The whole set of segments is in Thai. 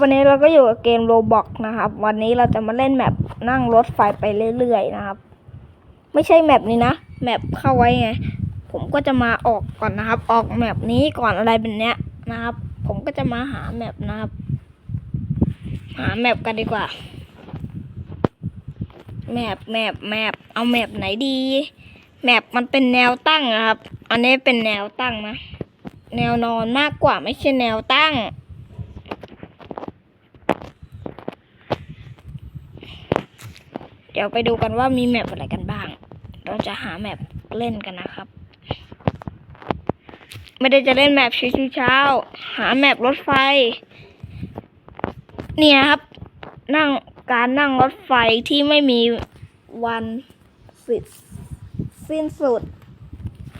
วันนี้เราก็อยู่กับเกมโรบอกนะครับ วันนี้เราจะมาเล่นแมปนั่งรถไฟไปเรื่อยๆนะครับ ไม่ใช่แมปนี้นะแมปเข้าไว้ไง ผมก็จะมาออกก่อนนะครับ ออกแมปนี้ก่อนอะไรเป็นเนี้ยนะครับ ผมก็จะมาหาแมปนะครับ หาแมปกันดีกว่าแมปแมปแมปเอาแมปไหนดี แมปมันเป็นแนวตั้งนะครับ อันนี้เป็นแนวตั้งนะ แนวนอนมากกว่าไม่ใช่แนวตั้ง เดี๋ยวไปดูกันว่ามีแมปอะไรกันบ้าง เราจะหาแมปเล่นกันนะครับ ไม่ได้จะเล่นแมปชิวๆเช้า หาแมปรถไฟ เนี่ยครับ นั่งการนั่งรถไฟที่ไม่มีวันสิ้นสิ้นสุด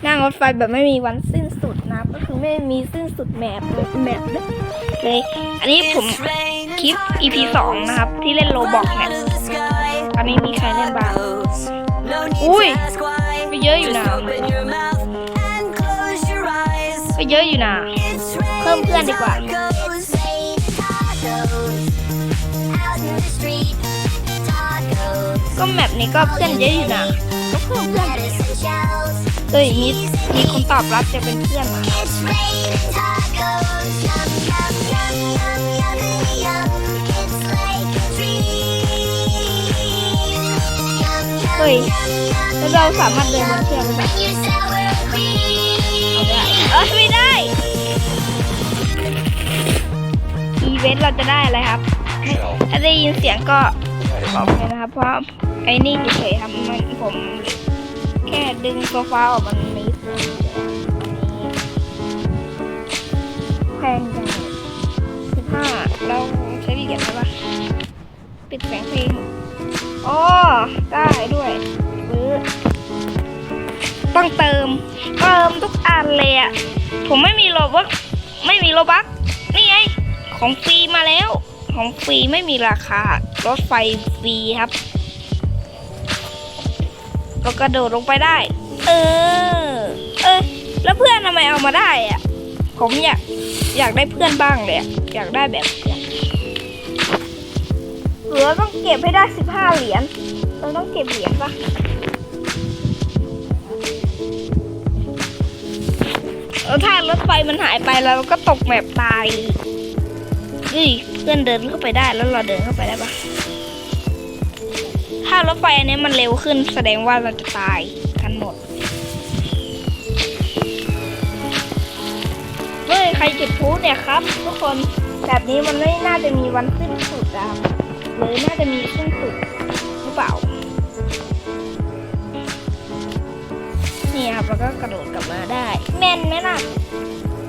นั่งรถไฟแบบไม่มีวันสิ้นสุดนะ ก็คือไม่มีสิ้นสุดแมปเลยแมปเลย อันนี้ผมคลิป EP สองนะครับ ที่เล่นโลบอกเนี่ย อันนี้มีใครเล่นบ้าง อุ้ยไปเยอะอยู่นะไปเยอะอยู่นะ เพิ่มเพื่อนดีกว่า ก็แมปนี้ก็เพื่อนเยอะอยู่นะ ก็เพิ่มเพื่อนไปเลยเอ้ยมีมีคนตอบรับจะเป็นเพื่อนมา เฮ้ยแล้วเราสามารถเดินบนเชือกได้เอาได้เออไม่ได้อีเวนต์เราจะได้อะไรครับถ้าได้ยินเสียงก็บอกเลยนะครับ เพราะไอ้นี่เฉยๆครับมันผมแค่ดึงโซฟาออกมันมีเสียงเฉยๆอันนี้แพงจังสิบห้าเราใช้ดีเก็บไหมวะปิดเสียงเพลง อ๋อได้ด้วยซื้อต้องเติม เติมทุกอันเลยอะผมไม่มีโลบักไม่มีโลบักนี่ไง ของฟรีมาแล้ว ของฟรีไม่มีราคา รถไฟฟรีครับก็กระโดดลงไปได้ เออ เออ แล้วเพื่อนทำไมเอามาได้อะผมอยาก อยากได้เพื่อนบ้างเลยอยากได้แบบ หลือต้องเก็บให้ได้สิบห้าเหรียญ เราต้องเก็บเหรียญปะเออถ้ารถไฟมันหายไปแล้วเราก็ตกแมปตายเฮ้ยเพื่อนเดินเข้าไปได้แล้วเราเดินเข้าไปได้ปะถ้ารถไฟอันนี้มันเร็วขึ้นแสดงว่าเราจะตายกันหมด เฮ้ยใครจุดพลุเนี่ยครับ ทุกคนแบบนี้มันไม่น่าจะมีวันสิ้นสุดอะ หรือน่าจะมีสิ้นสุดหรือเปล่า นี่ครับแล้วก็กระโดดกลับมาได้ แม่นไหมล่ะ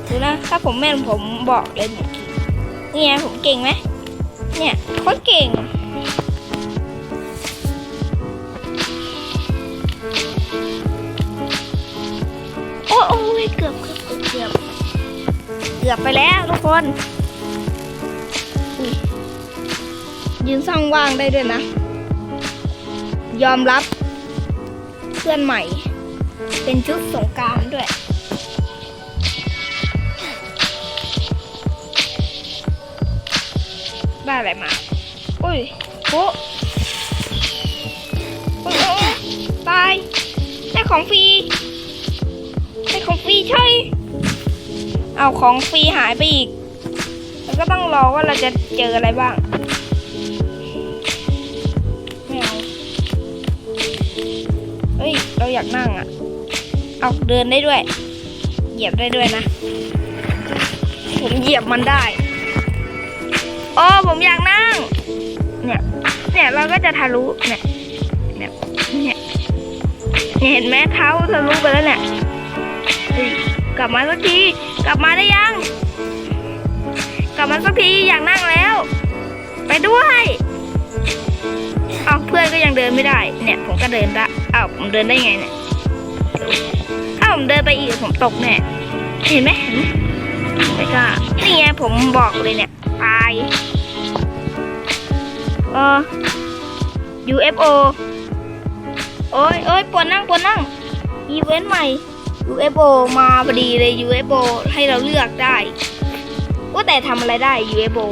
ดูนะ ถ้าผมแม่นผมบอกเลยเนี่นี่ไงผมเก่งไหมเนี่ยโคตรเก่งโอ้โอ้ยเกือบเกือบเกือบเกือบไปแล้วทุกคน ยืนซ่องว่างได้ด้วยนะ ยอมรับเพื่อนใหม่ เป็นชุดสงการด้วยได้อะไรมา อุ้ยโอ้โอ้ยโอ้ยตาย ได้ของฟรี ได้ของฟรีใช่ เอาของฟรีหายไปอีก แล้วก็ต้องรอว่าเราจะเจออะไรบ้าง เราอยากนั่งอะ เอาเดินได้ด้วย เหยียบได้ด้วยนะ ผมเหยียบมันได้โอ้ผมอยากนั่ง เนี่ย เนี่ยเราก็จะทะลุ เนี่ย เนี่ย เนี่ยเห็นไหมเท้าทะลุไปแล้วเนี่ย กลับมาสักที กลับมาได้ยัง กลับมาสักทีอยากนั่งแล้ว ไปด้วย เอาเพื่อนก็ยังเดินไม่ได้ เนี่ยผมก็เดินได้ อ้าวผมเดินได้ไงเนี่ยถ้าผมเดินไปอีกผมตกแน่เห็นไหมเห็นไม่กล้านี่ไงผมบอกเลยเนี่ยตายเออ UFO โอ้ยโอ้ยปวดนั่งปวดนั่งอีเวนต์ใหม่ UFO มาพอดีเลย UFO ให้เราเลือกได้ว่าแต่ทำอะไรได้ UFO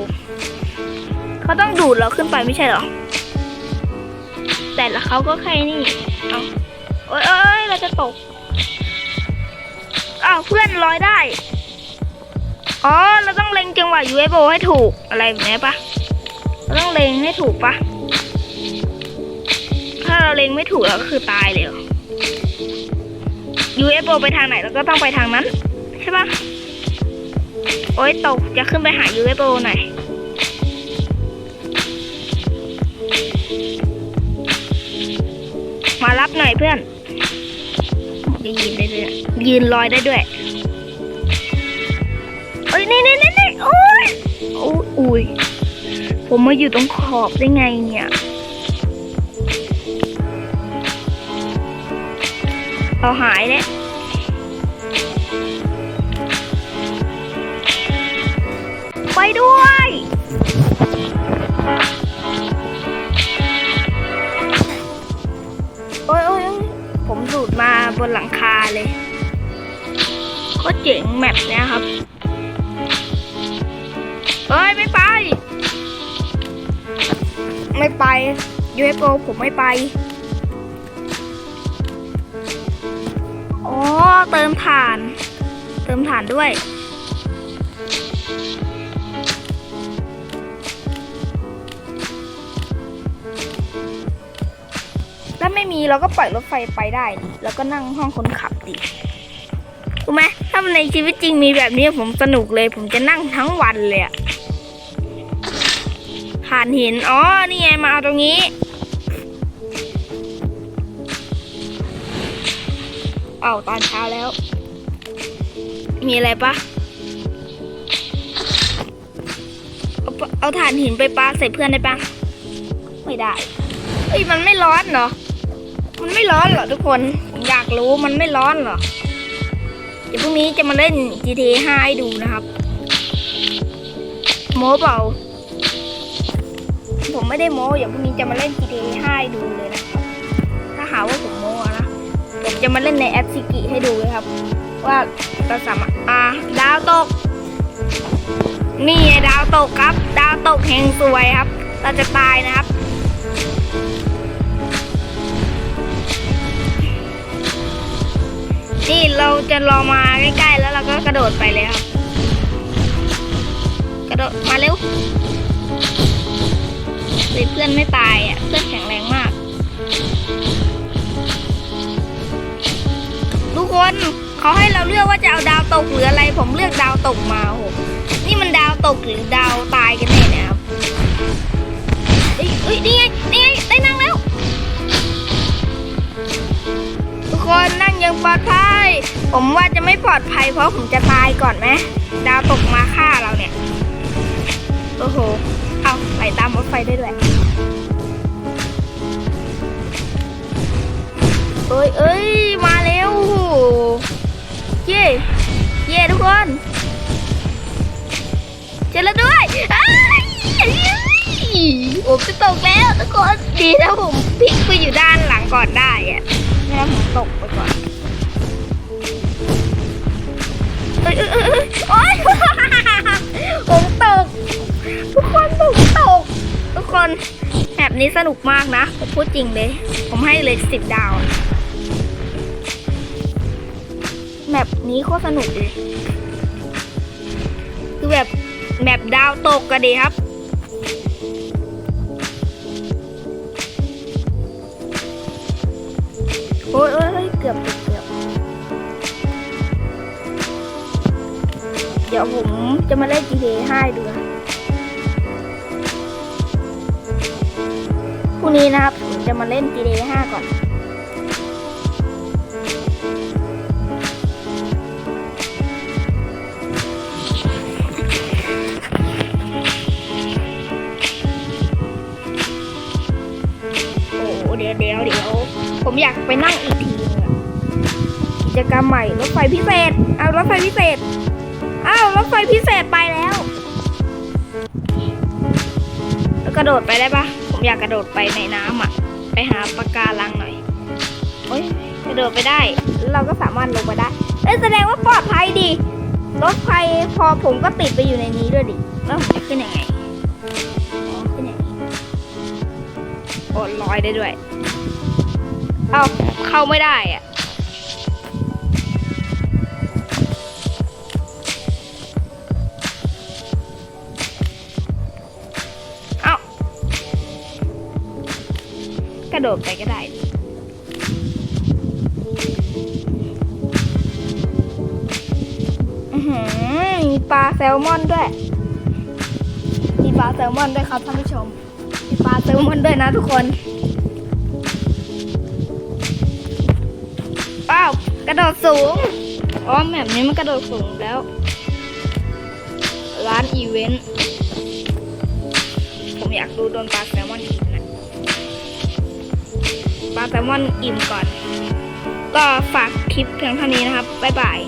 เขาต้องดูดเราขึ้นไปไม่ใช่หรอ แต่ละเขาก็แค่นี่เอาโอ้ยเอ้ยเราจะตกอ้าวเพื่อนลอยได้ อ๋อ เราต้องเล็งจังหวะ UFO ให้ถูกอะไรแบบนี้ปะเราต้องเล็งให้ถูกปะถ้าเราเล็งไม่ถูกเราก็คือตายเลยเหรอ UFO ไปทางไหนเราก็ต้องไปทางนั้น ใช่ปะโอ๊ยตกจะขึ้นไปหา UFO หน่อย มารับหน่อยเพื่อนยืนได้ด้วยยืนลอยได้ด้วยเอ้ยนี่นี่นี่นี่โอ้ยโอ้ยอุ้ยผมมาอยู่ตรงขอบได้ไงเนี่ยเราหายแล้วไปด้วย ดูดมาบนหลังคาเลยโคตรเจ๋งแมปเนี้ยครับเอ้ยไม่ไป ไม่ไป UFO ผมไม่ไปอ๋อเติมถ่าน เติมถ่านด้วย ไม่มีเราก็ปล่อยรถไฟไปได้ แล้วก็นั่งห้องคนขับดิถูกไหมถ้าในชีวิตจริงมีแบบนี้ผมสนุกเลย ผมจะนั่งทั้งวันเลยอะผ่านหินอ๋อนี่ไงมาเอาตรงนี้เอาตอนเช้าแล้ว มีอะไรปะเอาเอาถ่านหินไปปาใส่เพื่อนได้ปะไม่ได้เอ้ยมันไม่ร้อนเหรอ มันไม่ร้อนเหรอทุกคนผมอยากรู้มันไม่ร้อนเหรอ เดี๋ยวพรุ่งนี้จะมาเล่น GTA 5ให้ดูนะครับ โม้เปล่า ผมไม่ได้โม้เดี๋ยวพรุ่งนี้จะมาเล่น GTA 5ให้ดูเลยนะ ถ้าหาว่าผมโม้นะผมจะมาเล่นในแอปซิกิให้ดูเลยครับ ว่าเราสามารถอ่าดาวตก นี่ไงดาวตกครับ ดาวตกแห่งสวยครับ เราจะตายนะครับ นี่เราจะรอมาใกล้ๆแล้วเราก็กระโดดไปเลยครับ กระโดดมาเร็วเฮ้ยเพื่อนไม่ตายอะ เพื่อนแข็งแรงมาก ทุกคนเขาให้เราเลือกว่าจะเอาดาวตกหรืออะไร ผมเลือกดาวตกมาโหนี่มันดาวตกหรือดาวตายกันแน่เนี่ยครับเอ้ยเอ้ยนี่ไงนี่ไงได้นั่ง คนนั่งยังปลอดภัย ผมว่าจะไม่ปลอดภัยเพราะผมจะตายก่อนไหมดาวตกมาฆ่าเราเนี่ย โอ้โห เอาไหลตามรถไฟได้ด้วยเอ้ยเอ้ย มาเร็วเย่เย่ทุกคนเจอแล้วด้วยอ้ยผมจะตกแล้วทุกคนดีนะผมพลิกไปอยู่ด้านหลังก่อนได้อะ ไม่งั้นผมตกไปก่อนเอ้ยเอ้ยเอ้ยเอ้ยโอ๊ยผมตก ทุกคนผมตก ทุกคนแบบนี้สนุกมากนะ ผมพูดจริงเลย ผมให้เลยสิบดาวแมปนี้โคตรสนุกเลย คือแบบแมปดาวตกกันดีครับ กือบเกือบเดี๋ยวผมจะมาเล่น GTA 5ดูนะพรุ่งนี้นะครับผมจะมาเล่น GTA 5ก่อนโอ้เดี๋ยวเดี๋ยวเดี๋ยว ผมอยากไปนั่งอีกที จกรรมใหม่รถไฟพิเศษเอารถไฟพิเศษอ้าวรถไฟพิเศษไปแล้วแล้วกระโดดไปได้ปะผมอยากกระโดดไปในน้ำอะ ไปหาปะการังหน่อยโอ้ยกระโดดไปได้ เราก็สามารถลงไปได้เอ้แสดงว่าปลอดภัยดีรถไฟพอผมก็ติดไปอยู่ในนี้ด้วยดิแล้วผมจะขึ้นยังไงอ๋อขึ้นอยได้ด้วย เอ้าเข้าไม่ได้อะ กระโดดไปก็ได้มีปลาแซลมอนด้วย มีปลาแซลมอนด้วยครับท่านผู้ชม มีปลาแซลมอนด้วยนะทุกคนอ้าวกระโดดสูง อ๋อแบบนี้มันกระโดดสูงแล้ว ร้านอีเวนต์ ผมอยากดูโดนปลาแซลมอนกินนะ ปลาแซลมอนอิ่มก่อน ก็ฝากคลิปเพียงเท่านี้นะครับ บ๊ายบาย